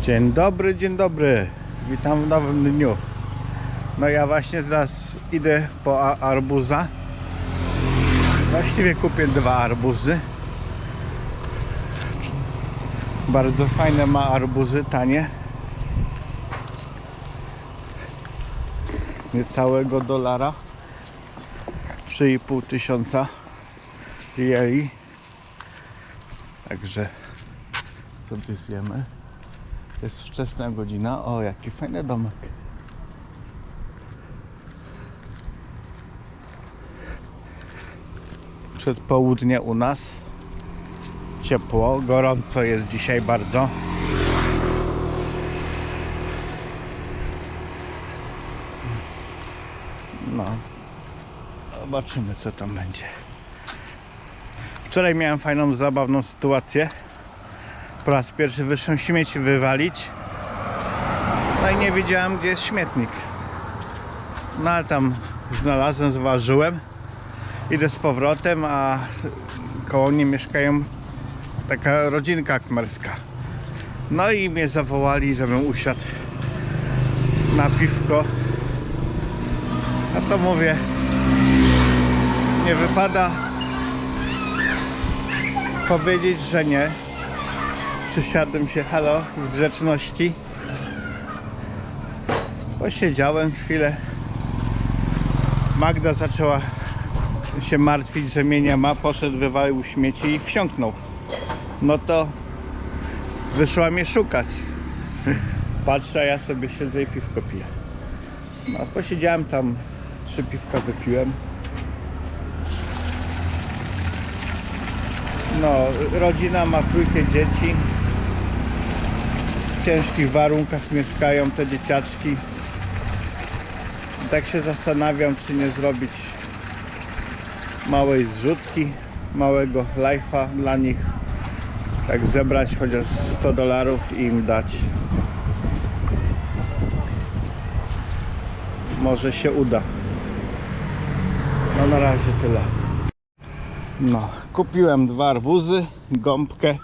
Dzień dobry, dzień dobry. Witam w nowym dniu. No ja właśnie teraz idę po arbuza. Właściwie kupię dwa arbuzy. Bardzo fajne ma arbuzy, tanie. Niecałego dolara. 3,5 tysiąca rieli. Także sobie zjemy. Jest wczesna godzina. O, jaki fajny domek. Przedpołudnie u nas. Ciepło, gorąco jest dzisiaj bardzo. No. Zobaczymy co tam będzie. Wczoraj miałem fajną, zabawną sytuację. Po raz pierwszy wyszłem śmieci wywalić. No i nie wiedziałem, gdzie jest śmietnik. No ale tam znalazłem, zważyłem. Idę z powrotem, a koło mnie mieszkają taka rodzinka kmerska. No i mnie zawołali, żebym usiadł na piwko. A to mówię, nie wypada powiedzieć, że nie. Przysiadłem się, halo, z grzeczności. Posiedziałem chwilę. Magda zaczęła się martwić, że mnie nie ma. Poszedł, wywalił śmieci i wsiąknął. No to wyszła mnie szukać. Patrzę, a ja sobie siedzę i piwko piję. No, posiedziałem tam, trzy piwka wypiłem. No, rodzina ma trójkę dzieci. Ciężkich warunkach mieszkają te dzieciaczki. Tak się zastanawiam, czy nie zrobić małej zrzutki, małego life'a dla nich. Tak zebrać chociaż 100 dolarów i im dać. Może się uda. No na razie tyle. No, kupiłem dwa arbuzy, gąbkę.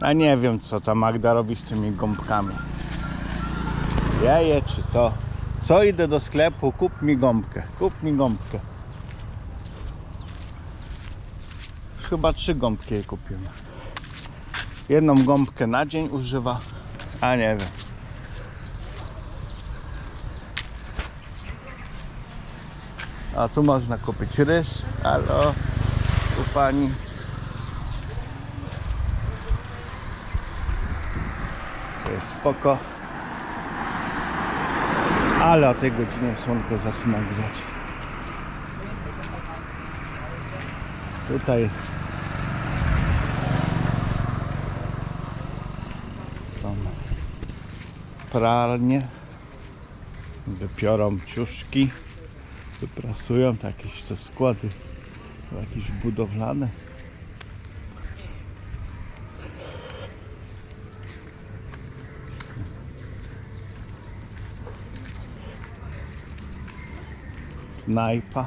A nie wiem co ta Magda robi z tymi gąbkami. Jeje czy co? Co idę do sklepu, kup mi gąbkę, kup mi gąbkę. Chyba trzy gąbki jej kupiłem. Jedną gąbkę na dzień używa, a nie wiem. A tu można kupić ryż, halo, u pani. To jest spoko. Ale o tej godzinie słonko zaczyna grzać. Tutaj są pralnie. Wypiorą ciuszki. Wyprasują jakieś te składy. Jakieś budowlane. Knajpa.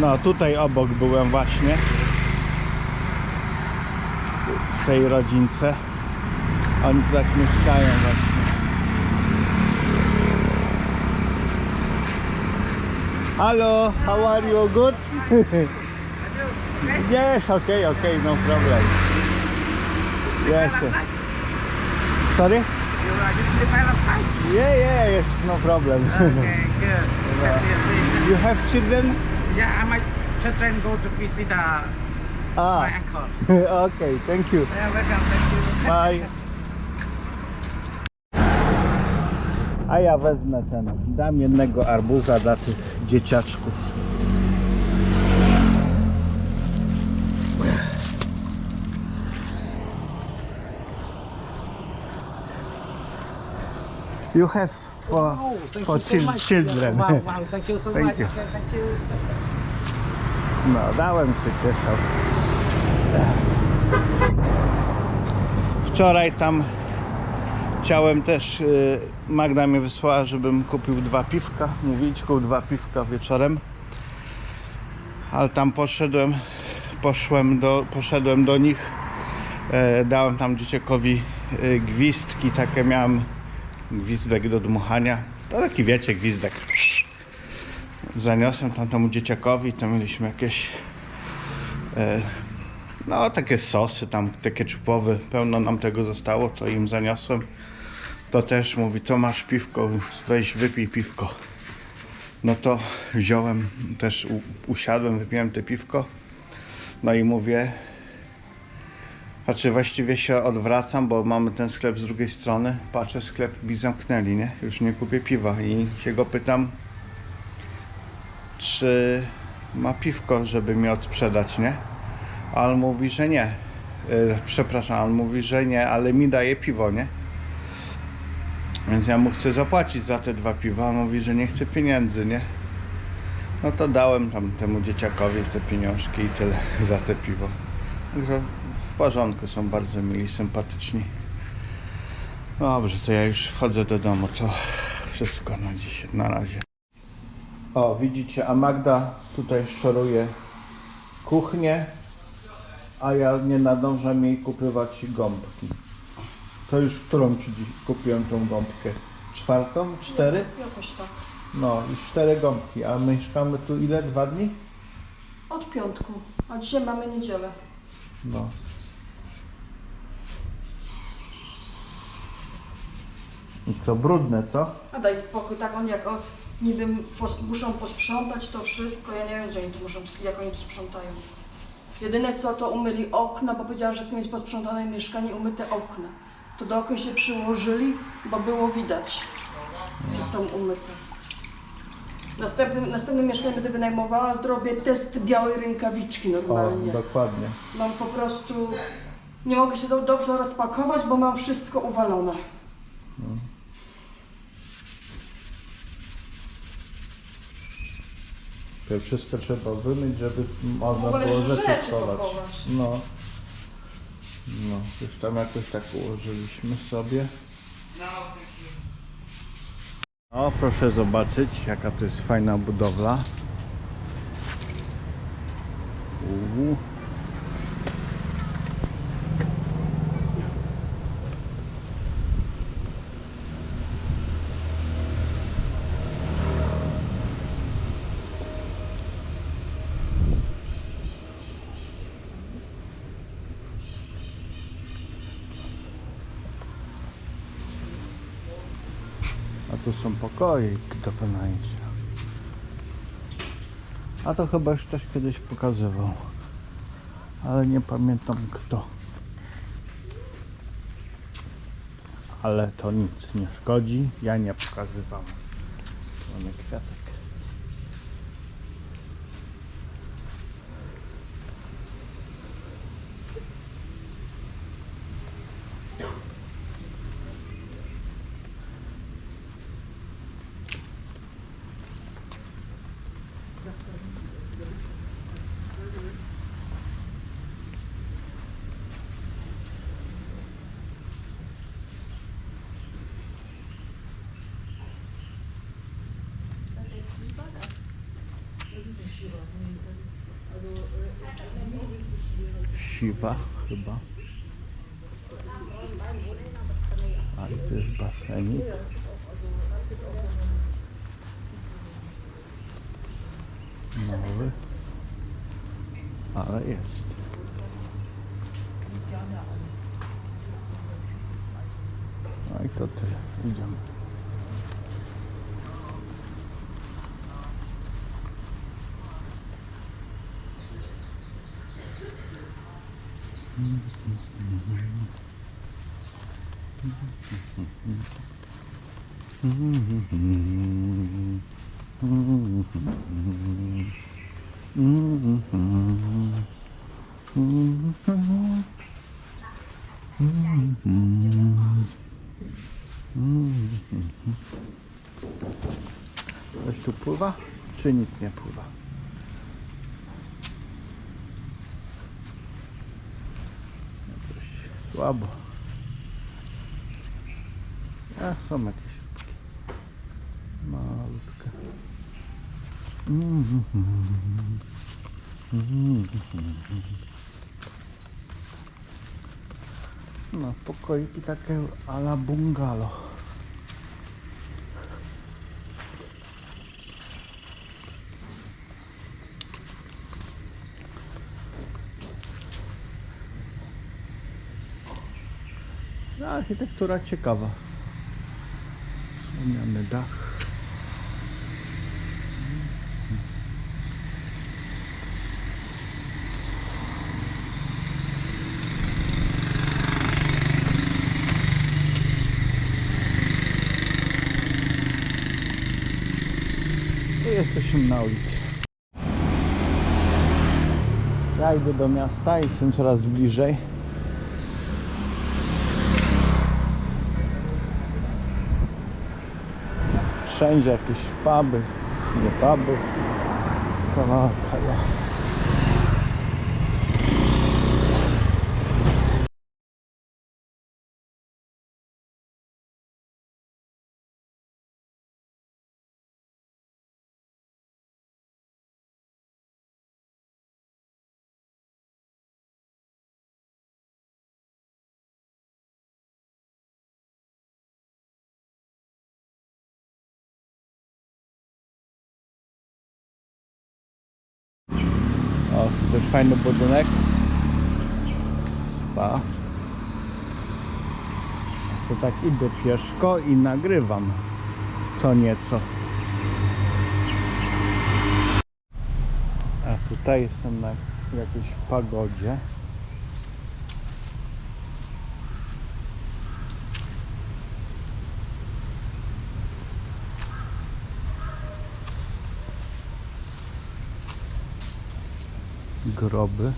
No tutaj obok byłem właśnie w tej rodzince. Tak mieszkają właśnie. Hello, how are you? Good? yes, okay, okay, no problem. Yes. Sorry? You are just. Yeah, yeah, yes, no problem. Okay, good. You have children? yeah, I might children go to visit uh, my Ah, uncle. okay, thank you. Yeah, welcome. Thank you. Bye. A ja wezmę ten, dam jednego arbuza dla tych dzieciaczków. You have for, Oh, for children. Wow, wow, thank you so Thank much. you. Okay, thank you. No, dałem się cieszył. Wczoraj tam chciałem też, y, Magda mnie wysłała, żebym kupił dwa piwka. Kupił dwa piwka wieczorem. Ale tam poszedłem, poszłem do, poszedłem do nich. E, dałem tam dzieciakowi e, gwizdki, takie miałem gwizdek do dmuchania. To taki wiecie, gwizdek. Zaniosłem tam temu dzieciakowi, tam mieliśmy jakieś e, no takie sosy tam, te keczupowe, pełno nam tego zostało, to im zaniosłem. To też mówi, to masz piwko, weź wypij piwko. No to wziąłem, też usiadłem, wypiłem te piwko. No i mówię, znaczy właściwie się odwracam, bo mamy ten sklep z drugiej strony. Patrzę, sklep mi zamknęli, nie? Już nie kupię piwa i się go pytam, czy ma piwko, żeby mi odsprzedać, nie? A on mówi, że nie. E, Przepraszam, on mówi, że nie, ale mi daje piwo, nie? Więc ja mu chcę zapłacić za te dwa piwa, on mówi, że nie chce pieniędzy, nie? No to dałem tam temu dzieciakowi te pieniążki i tyle za te piwo. Także w porządku, są bardzo mili, sympatyczni. Dobrze, to ja już wchodzę do domu, to wszystko na dziś, na razie. O, widzicie, a Magda tutaj szoruje kuchnię, a ja nie nadążam jej kupywać gąbki. To już którą ci dziś kupiłem tą gąbkę? Czwartą? Cztery? Jakoś tak. No, już cztery gąbki, a mieszkamy tu ile? Dwa dni? Od piątku. A dzisiaj mamy niedzielę. No. I co, brudne, co? A daj spokój, tak oni jak o, niby pos, muszą posprzątać to wszystko, ja nie wiem gdzie oni to muszą, jak oni to sprzątają. Jedyne co to umyli okna, bo powiedziała, że chce mieć posprzątane mieszkanie, umyte okna. To do okien się przyłożyli, bo było widać, że są umyte. Następnym, następnym mieszkanie będę wynajmowała, zrobię test białej rękawiczki normalnie. dokładnie. Mam po prostu. Nie mogę się do, dobrze rozpakować, bo mam wszystko uwalone. To wszystko trzeba wymyć, żeby można ogóle było rzeczy rzeczy pakować. No. No, już tam jakoś tak ułożyliśmy sobie. O, proszę zobaczyć, jaka to jest fajna budowla. Uuu. Tu są pokoje do wynajęcia. A to chyba już ktoś kiedyś pokazywał. Ale nie pamiętam kto. Ale to nic nie szkodzi. Ja nie pokazywałem. Mamy kwiatek. Siwa chyba. A i to jest basenik. Nowy. Ale jest. No i to tyle. Idziemy. Coś tu pływa, czy nic nie pływa? Coś słabo. A są jakieś malutkie. Mhm. Mhm. No, pokoiki takie ala bungalow. No, architektura ciekawa. Dach. Jesteśmy na ulicy. Ja idę do miasta i jestem coraz bliżej. Wszędzie jakieś puby, nie puby. Kawałek, O, też fajny budynek. Spa. Ja tak idę pieszko i nagrywam co nieco. A tutaj jestem na jakiejś pagodzie. Groby.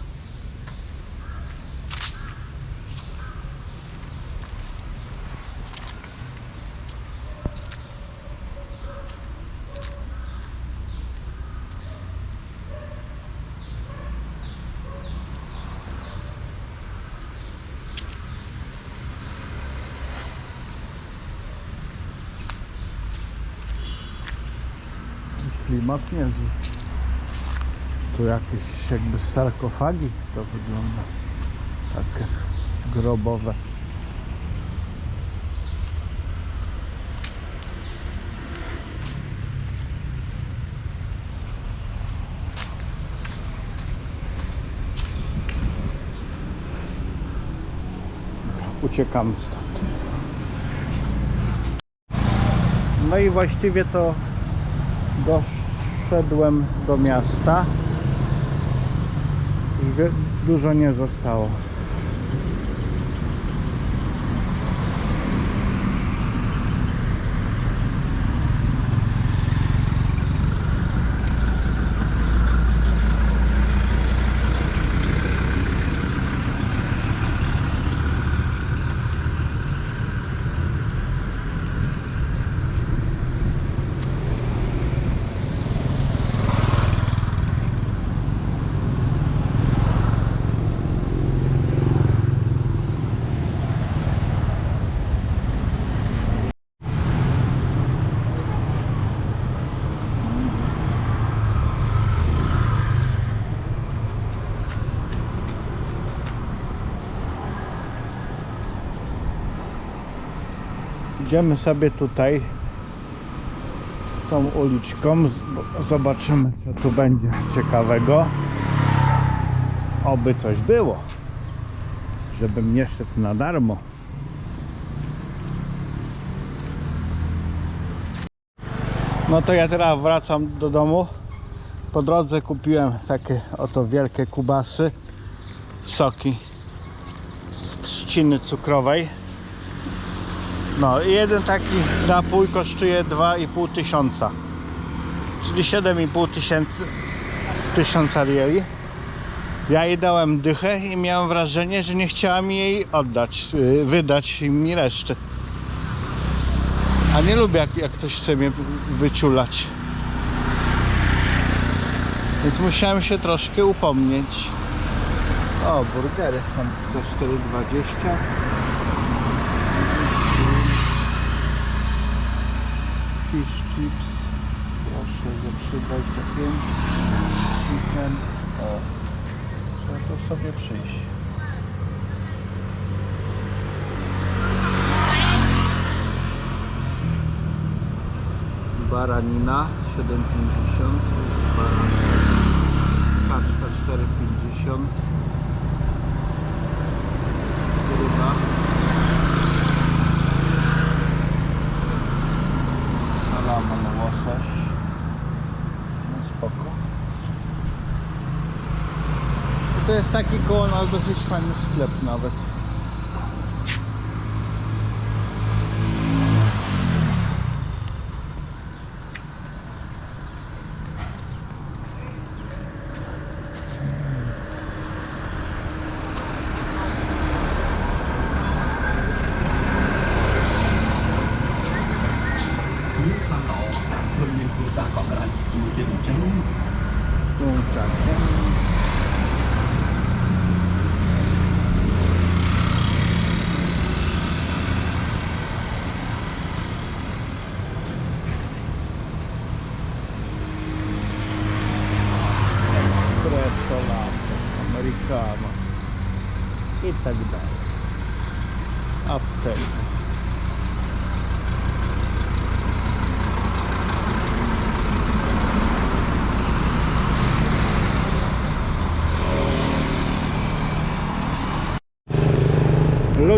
Klimat niezły. Tu jakieś jakby sarkofagi to wygląda. Takie grobowe. Uciekamy stąd. No i właściwie to doszedłem do miasta. Dużo nie zostało. Idziemy sobie tutaj tą uliczką. Zobaczymy co tu będzie ciekawego. Oby coś było. Żebym nie szedł na darmo. No to ja teraz wracam do domu. Po drodze kupiłem takie oto wielkie kubasy. Soki z trzciny cukrowej. No i jeden taki napój kosztuje 2,5 tysiąca. Czyli 7,5 tysięcy tysiąca rieli. Ja jej dałem dychę i miałem wrażenie, że nie chciała mi jej oddać, yy, wydać mi reszty. A nie lubię jak, jak ktoś chce mnie wyciulać. Więc musiałem się troszkę upomnieć. O, burgery są za 4,20. Chips. Proszę za 3,25. Chicken. O. Trzeba to sobie przyjść. Baranina 7,50 to jest baran. Kaczka 4,50 Gruba Na łosoś No spoko. To jest taki koło nas dosyć fajny sklep nawet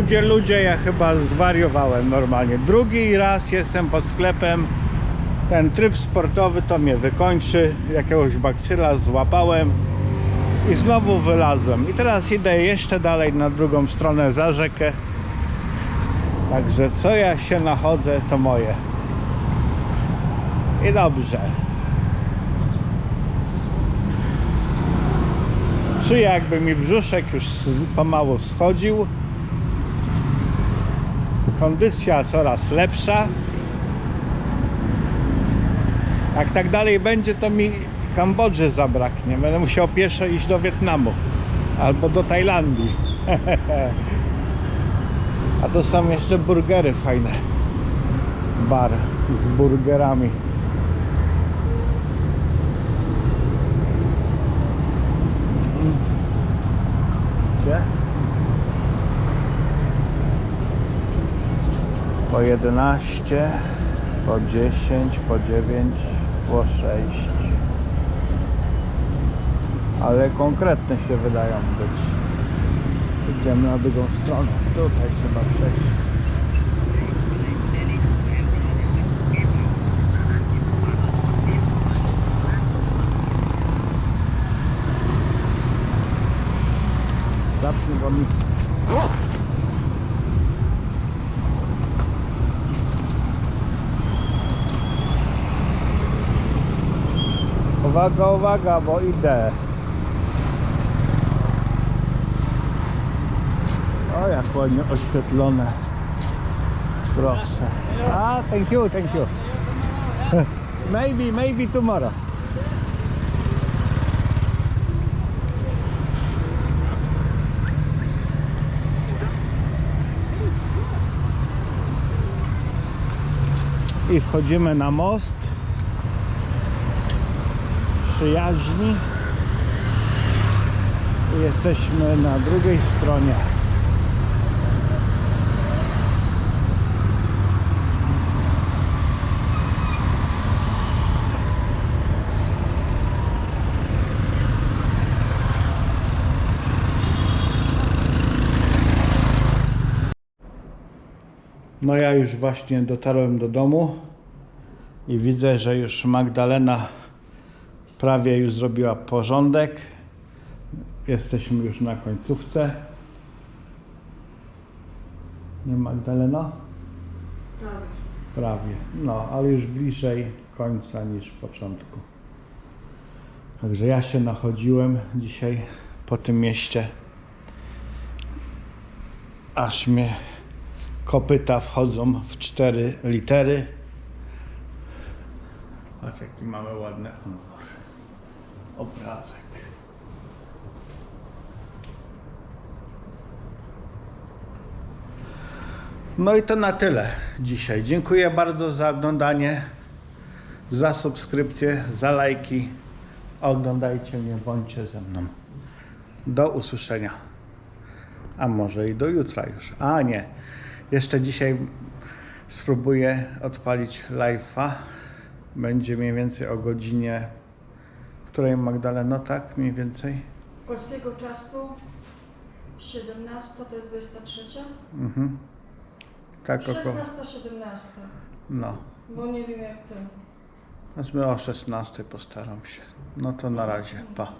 Ludzie, ludzie, ja chyba zwariowałem normalnie. Drugi raz jestem pod sklepem. Ten tryb sportowy to mnie wykończy. Jakiegoś bakcyla złapałem i znowu wylazłem. I teraz idę jeszcze dalej na drugą stronę za rzekę. Także co ja się nachodzę, to moje. I dobrze. Czuję jakby mi brzuszek już pomału schodził kondycja coraz lepsza. Jak tak dalej będzie, to mi Kambodży zabraknie. Będę musiał pieszo iść do Wietnamu albo do Tajlandii. A to są jeszcze burgery fajne. Bar z burgerami. Po 11, po 10, po 9, po 6. Ale konkretne się wydają być. Idziemy na drugą stronę. Tutaj trzeba przejść. Zapnij, bo mi... Uwaga, uwaga, bo idę. O, jak ładnie oświetlone. Proszę. Ah, thank you, thank you. maybe, maybe tomorrow. I wchodzimy na most przyjaźni. Jesteśmy na drugiej stronie. No ja już właśnie dotarłem do domu i widzę, że już Magdalena prawie już zrobiła porządek. Jesteśmy już na końcówce. Nie Magdalena? Prawie. Prawie. No, ale już bliżej końca niż początku. Także ja się nachodziłem dzisiaj po tym mieście. Aż mnie kopyta wchodzą w cztery litery. Patrz jaki mamy honor obrazek. No i to na tyle dzisiaj. Dziękuję bardzo za oglądanie, za subskrypcję, za lajki. Oglądajcie mnie, bądźcie ze mną. Do usłyszenia. A może i do jutra już. A nie, jeszcze dzisiaj spróbuję odpalić live'a. Będzie mniej więcej o godzinie której Magdaleno, tak? Mniej więcej? Polskiego czasu 17 to jest 23? Mhm. Tak około. 16-17. No. Bo nie wiem jak ten. Wezmę o 16 postaram się. No to na razie. Pa.